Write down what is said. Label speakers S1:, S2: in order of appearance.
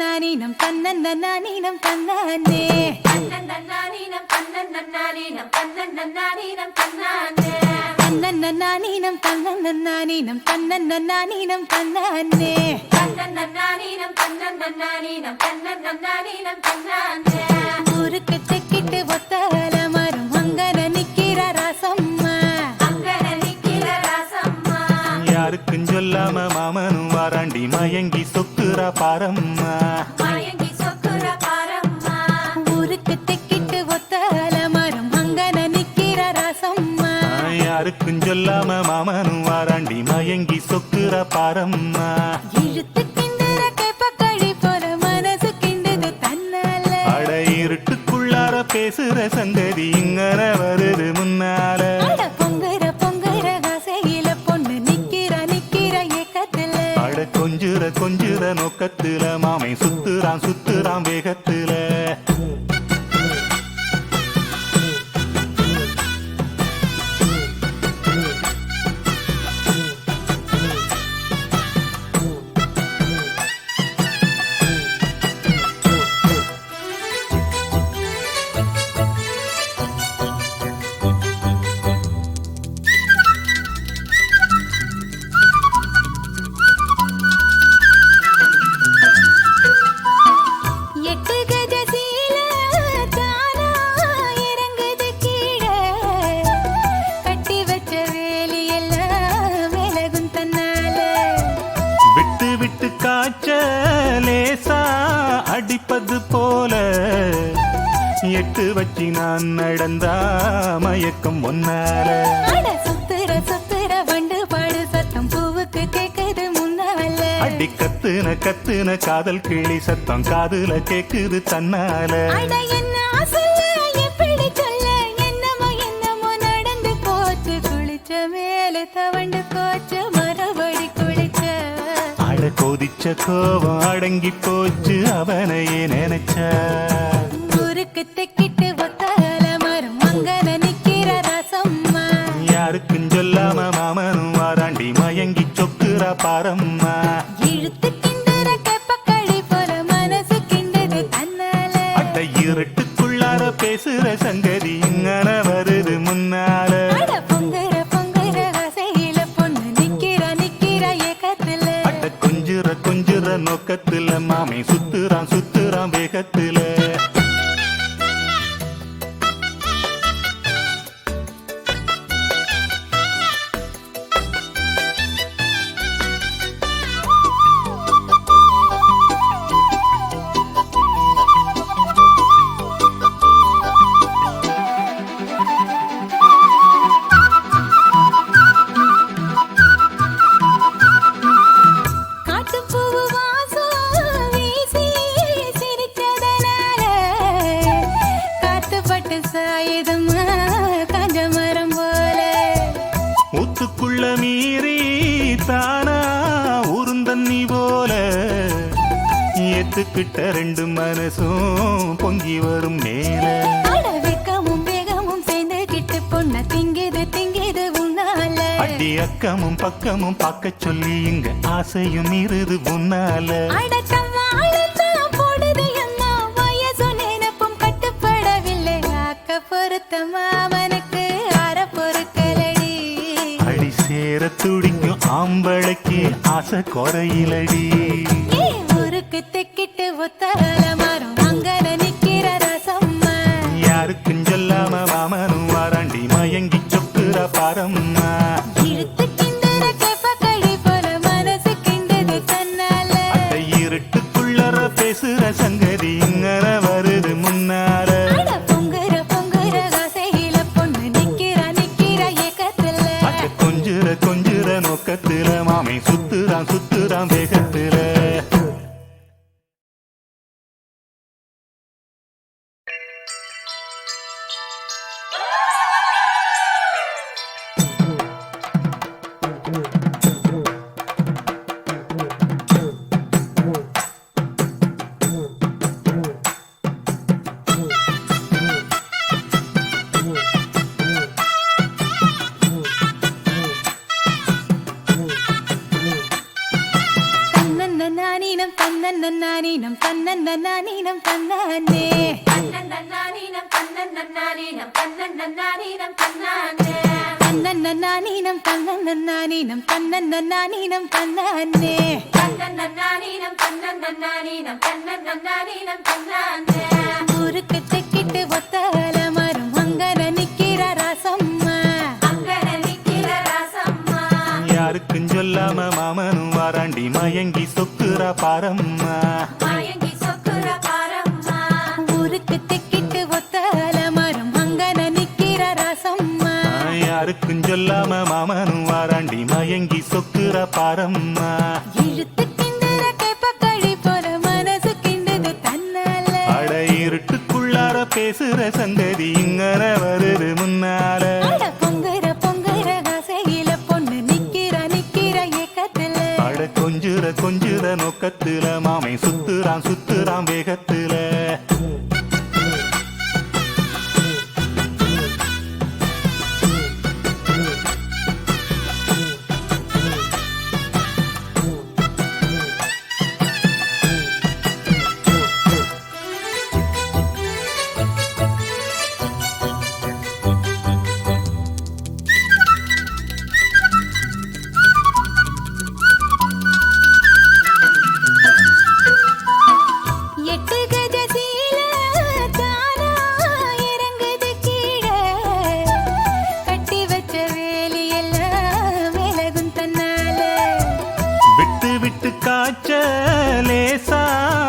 S1: தன்னானீனம் தன்னானே
S2: தன்னன்னானீனம் தன்னன்னானீனம் தன்னன்னானீனம் தன்னானே
S1: தன்னன்னானீனம் தன்னன்னானீனம் தன்னன்னானீனம் தன்னானே
S2: தன்னன்னானீனம் தன்னன்னானீனம் தன்னன்னானீனம் தன்னானே
S1: ஊருக்கு தெக்கிட்டு ஒத்தல மரம் அங்கன
S3: சொல்லாம மாமனும் வாராண்டி மயங்கி சொக்குறா பாரம்மா.
S2: மயங்கி சொக்குற பாரம்மா.
S1: ஊருக்கு தெக்கிட்டு ஒத்தல மரம் அங்கன நிக்கிற ராசம்மா.
S3: யாருக்கும் சொல்லாம மாமனும் வாராண்டி மயங்கி சொக்குறா பாரம்மா.
S1: இழுத்து கிண்டுற கேப்பக்கழி போல மனசு கிண்டுது தன்னால.
S3: அட இருட்டுக்குள்ளார பேசுற சங்கதி இங்கன வருது முன்னால.
S1: எட்டு வச்சு
S3: நான் நடந்தா மயக்கம் ஒன்னால.
S1: சுத்துற சுத்துற வண்டு பாடு சத்தம் பூவுக்கு கேக்குது முன்னால.
S3: அடி கத்துன கத்துன காதல் கிளி சத்தம் காதுல கேக்குது தன்னால.
S1: தவண்டு போச்சு. மறுபடி குளிச்ச.
S3: அட கொதிச்ச கோபம் அடங்கி போச்சு. அவனையே நினைச்ச.
S1: ஊருக்கு தெக்கிட்டு ஒத்தல மரம் அங்கன நிக்கிற ரசம்மா
S3: யாருக்கும் சொல்லாம மாமனும் வாராண்டி மயங்கி சொக்குறா பாரம்மா.
S1: இழுத்து கிண்டுற கேப்பக்களி போல மனசு கிண்டுது தன்னால.
S3: அட இருட்டுக்குள்ளார பேசுற சங்கதி இங்கன வருது முன்னால.
S1: பொங்குற பொங்குற ஆசையில பொண்ணு நிக்கிற நிக்கிற ஏக்கத்துல.
S3: அட கொஞ்சுற கொஞ்சுற நோக்கத்துல மாமை சுத்துறான் சுத்துறான் வேகத்துல. ஊத்துக்குள்ள மீறி தானா உருந்தண்ணி போல. ஏத்துக்கிட்ட ரெண்டு மனசும் பொங்கி வரும் மேல.
S1: வெக்கமும் வேகமும் சேர்ந்துகிட்டு பொண்ண திங்குது திங்குது உன்னால.
S3: அடி அக்கமும் பக்கமும் பார்க்க சொல்லி இங்க ஆசையும் இருது உன்னால.
S1: அடக்கம் வாழத்தான்
S3: துடிக்கும் ஆம்பளைக்கு ஆசை குறையிலடி.
S1: ஊருக்கு தெக்கிட்டு ஒத்தல மரம் அங்கன நிக்கிற ரசம்மா
S3: யாருக்கும்
S1: தன்னன்னானீனம் தன்னன்னானீனம் தன்னானே.
S2: தன்னன்னானீனம் தன்னன்னானீனம் தன்னன்னானீனம் தன்னானே.
S1: தன்னன்னானீனம் தன்னன்னானீனம் தன்னன்னானீனம் தன்னானே.
S2: தன்னன்னானீனம் தன்னன்னானீனம் தன்னன்னானீனம் தன்னானே.
S1: ஊருக்கு
S2: செக்கிட்டு ஒத்தாலமா
S3: யாருக்கும் சொல்லாம மாமனும் வாராண்டி மயங்கி சொக்குறா பாரம்மா.
S1: ஊருக்கு தெக்கிட்டு ஒத்தால மரம் அங்கன நிக்கிற ராசம்மா.
S3: யாருக்கும் சொல்லாம மாமனும் வாராண்டி மயங்கி சொக்குறா பாரம்மா.
S1: இழுத்து கிண்டுற கேப்பக்களி போல மனசு கிண்டுது தன்னால.
S3: அட இருட்டுக்குள்ளார பேசுற சந்ததி இங்கன வருது முன்னால நோக்கத்துல மாமை சுத்துறான் சுத்து